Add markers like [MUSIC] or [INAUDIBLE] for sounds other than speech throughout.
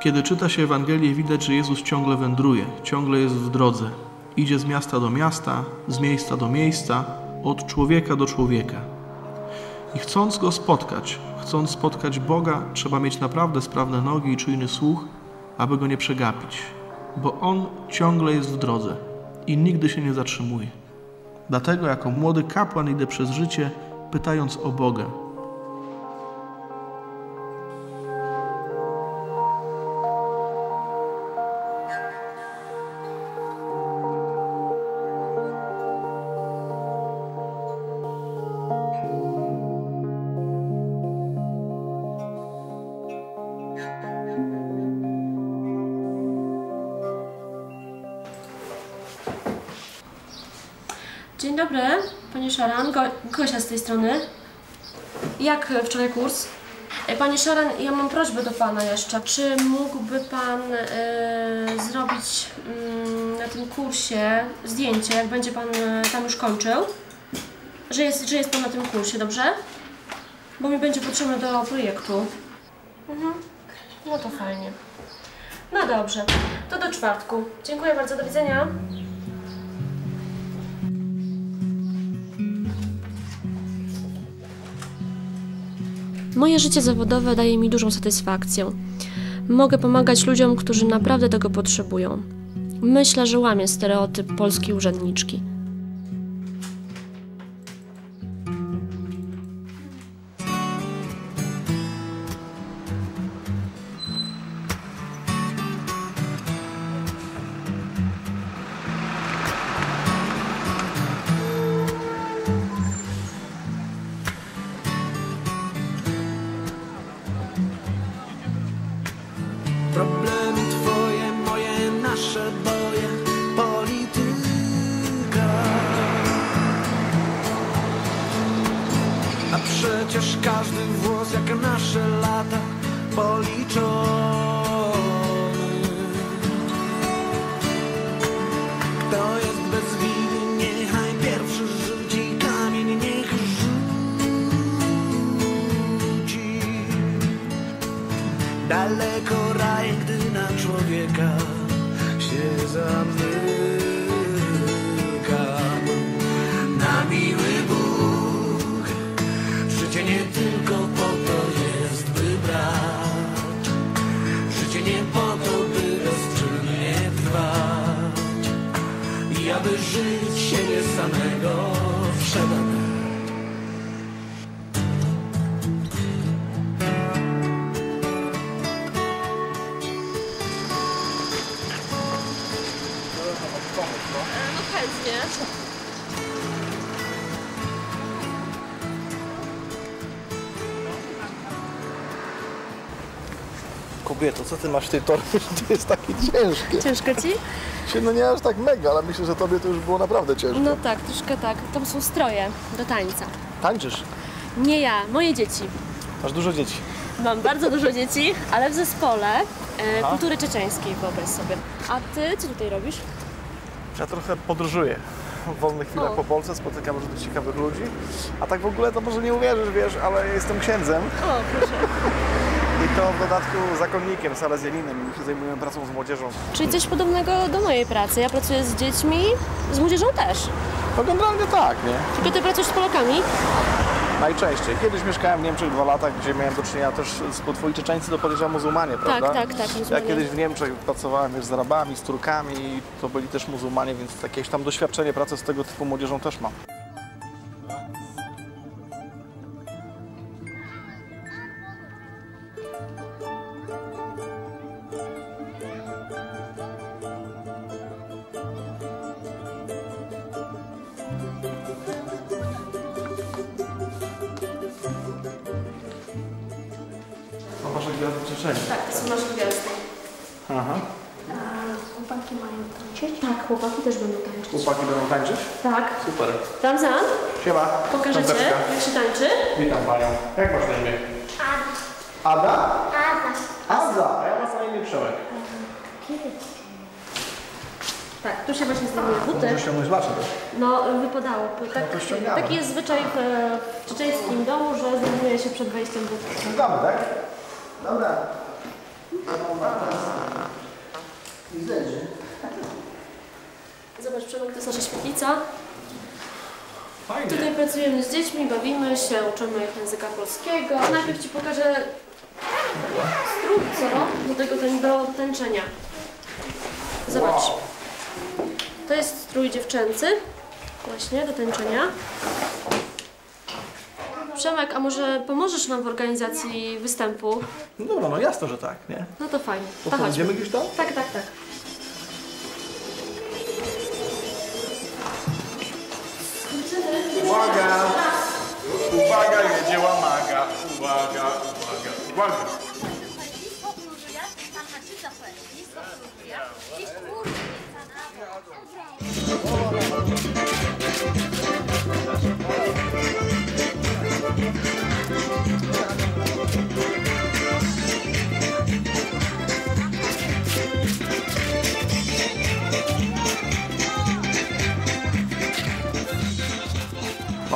Kiedy czyta się Ewangelię, widać, że Jezus ciągle wędruje, ciągle jest w drodze. Idzie z miasta do miasta, z miejsca do miejsca, od człowieka do człowieka. I chcąc go spotkać, chcąc spotkać Boga, trzeba mieć naprawdę sprawne nogi i czujny słuch, aby go nie przegapić, bo on ciągle jest w drodze i nigdy się nie zatrzymuje. Dlatego, jako młody kapłan, idę przez życie, pytając o Boga, Dzień dobry, Pani Szaran. Go, Gosia z tej strony. Jak e, wczoraj kurs? E, Panie Szaran, ja mam prośbę do Pana jeszcze. Czy mógłby Pan e, zrobić mm, na tym kursie zdjęcie, jak będzie Pan e, tam już kończył? Że jest, że jest Pan na tym kursie, dobrze? Bo mi będzie potrzebne do projektu. Mhm. No to fajnie. No dobrze, to do czwartku. Dziękuję bardzo, do widzenia. Moje życie zawodowe daje mi dużą satysfakcję. Mogę pomagać ludziom, którzy naprawdę tego potrzebują. Myślę, że łamię stereotyp polskiej urzędniczki. Każdy włos jak nasze lata policzony. Kto jest bez winy, niechaj pierwszy rzuci kamień, niech rzuci. Daleko raj, gdy na człowieka się zamyka. 嗯，都快进。Kobieto, co ty masz w tej torbie? To jest takie ciężkie. Ciężko ci? No nie aż tak mega, ale myślę, że tobie to już było naprawdę ciężkie. No tak, troszkę tak. To są stroje do tańca. Tańczysz? Nie ja, moje dzieci. Masz dużo dzieci. Mam bardzo dużo dzieci, ale w zespole e, kultury czeczeńskiej, wyobraź sobie. A ty co tutaj robisz? Ja trochę podróżuję. W wolnych chwilach O. po Polsce spotykam różnych ciekawych ludzi. A tak w ogóle to może nie uwierzysz, wiesz, ale jestem księdzem O, proszę. [LAUGHS] to w dodatku zakonnikiem, salezjaninem i się zajmuję pracą z młodzieżą. Czyli coś podobnego do mojej pracy. Ja pracuję z dziećmi, z młodzieżą też. No generalnie tak, nie? Tylko ty pracujesz z Polakami? Najczęściej. Kiedyś mieszkałem w Niemczech dwa lata, gdzie miałem do czynienia też z twoi Czeczeńcy, to podejrzewam muzułmanie, prawda? tak, tak, Ja muzułmanie. kiedyś w Niemczech pracowałem już z Arabami, z Turkami to byli też muzułmanie, więc jakieś tam doświadczenie pracy z tego typu młodzieżą też mam. Gwiazdy Czeczeni. Tak, to są nasze gwiazdy. Aha. Chłopaki mają tańczyć? Tak, chłopaki też będą tańczyć. Chłopaki będą tańczyć? Tak. Super. Ramzan, Siema. pokażecie Piąteczka. jak się tańczy? Witam panią. Jak masz na imię? Ada. Ada? Ada. A ja mam na imię Przemek. Tak, tu się właśnie zdejmuje buty. Muszę ściągnąć laczek. No, wypadało. Tak, No taki jest zwyczaj w, w czeczeńskim domu, że zdejmuje się przed wejściem butów. Ściągamy, tak? Dobra. Zobacz, Przemek, to jest nasza świetlica. Fajnie. Tutaj pracujemy z dziećmi, bawimy się, uczymy ich języka polskiego. Najpierw Ci pokażę strój, co? Do tego ten, do tańczenia. Zobacz. To jest strój dziewczęcy, właśnie do tańczenia. Przemek, a może pomożesz nam w organizacji występu? No dobra, no jasne, że tak, nie? No to fajnie. To To chodźmy. Gdzieś tam? Tak, tak, tak. Uwaga! Uwaga, jedzie łamaga! Uwaga, uwaga, uwaga! Blisko próżuje,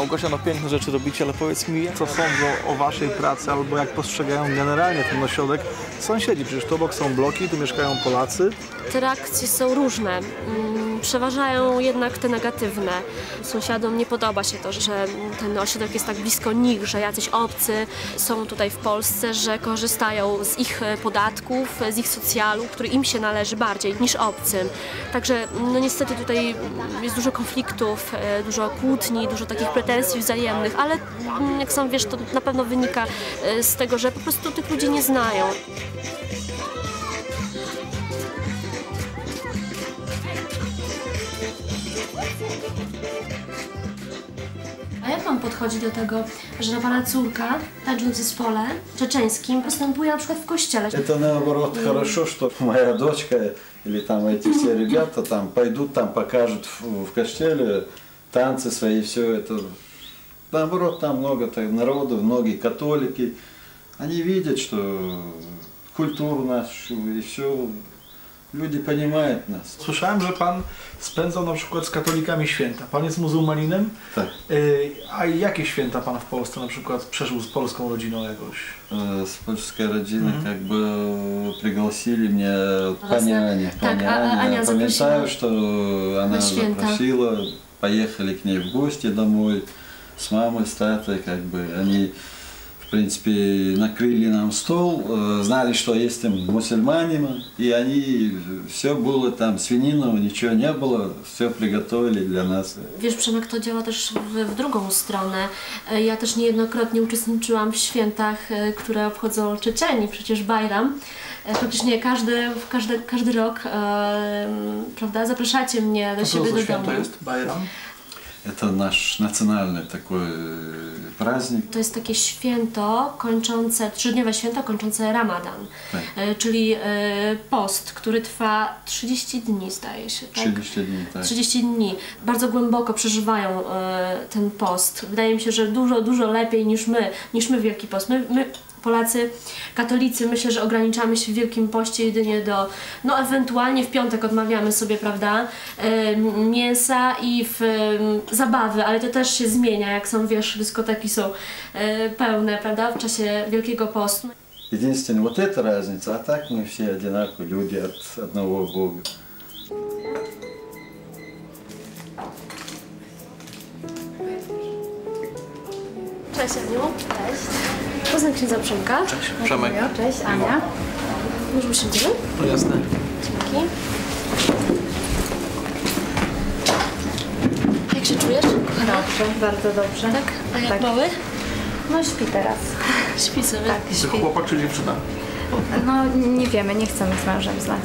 Małgosia, no piękne rzeczy robicie, ale powiedz mi, co sądzą o waszej pracy albo jak postrzegają generalnie ten ośrodek sąsiedzi? Przecież tu obok są bloki, tu mieszkają Polacy. Te reakcje są różne. Przeważają jednak te negatywne. Sąsiadom nie podoba się to, że ten ośrodek jest tak blisko nich, że jacyś obcy są tutaj w Polsce, że korzystają z ich podatków, z ich socjalu, który im się należy bardziej niż obcym. Także no niestety tutaj jest dużo konfliktów, e, dużo kłótni, dużo takich pretensji wzajemnych, ale mm, jak sam wiesz, to na pewno wynika e, z tego, że po prostu tych ludzi nie znają. A jak pan podchodzi do tego, że pana córka, tańcząc w zespole czeczeńskim, postępuje na przykład w kościele? Это наоборот хорошо, что моя дочка или там эти все [LAUGHS] ребята там пойдут, там покажут в, в костеле танцы свои, все это. Наоборот, там много так, народу, многие католики. Они видят, что культуру нашу и все. Люди понимают нас. Słyszałem, że pan spędzał na przykład z katolikami święta. Pan jest muzułmaninem? Так. Y, A jakie święta pan w Polsce na przykład przeżył z polską rodziną jakoś? Э, С польской родины как бы пригласили меня поняне. Так, а- а- поняне. Аня Памятаю, запросила что она на święta. запросила, поехали к ней в гости домой с мамой, с в принципе накрыли нам стол, э, знали, что есть там мусульмане, и они все было там свинину, ничего не было, все приготовили для нас. Wiesz, Przemek, to działa też w, w drugą stronę. E, Ja też niejednokrotnie uczestniczyłam w świętach, e, które obchodzą Czeczeni, przecież Bajram. E, Chociaż nie każdy, w każdy, każdy rok, e, prawda, zapraszacie mnie do A co siebie za do święto domu. jest? Bajram? to nasz nacjonalny taki e, prazdnik. To jest takie święto kończące, trzydniowe święto kończące ramadan, tak. E, czyli e, post, który trwa 30 dni zdaje się. Tak? 30 dni, tak. 30 dni. Bardzo głęboko przeżywają ten post. Wydaje mi się, że dużo, dużo lepiej niż my, niż my Wielki Post. My, my Polacy, katolicy, myślę, że ograniczamy się w Wielkim Poście jedynie do, no ewentualnie w piątek odmawiamy sobie, prawda, e, mięsa i w e, zabawy, ale to też się zmienia, jak są, wiesz, dyskoteki są e, pełne, prawda, w czasie Wielkiego Postu. Единственное, вот эта разница, а так мы все одинаковые люди от одного Бога. Cześć Aniu. Cześć. Poznam księdza Przemka. Cześć, Przemek. Cześć, Ania. Już usiądziemy? No jasne. Dzięki. Jak się czujesz, kochana? Dobrze, bardzo dobrze. Tak? A jak Tak. mały? No śpi teraz. [LAUGHS] Śpi sobie. Tak, Czy śpi. chłopak czy dziewczyna? No nie wiemy, nie chcemy z mężem znać.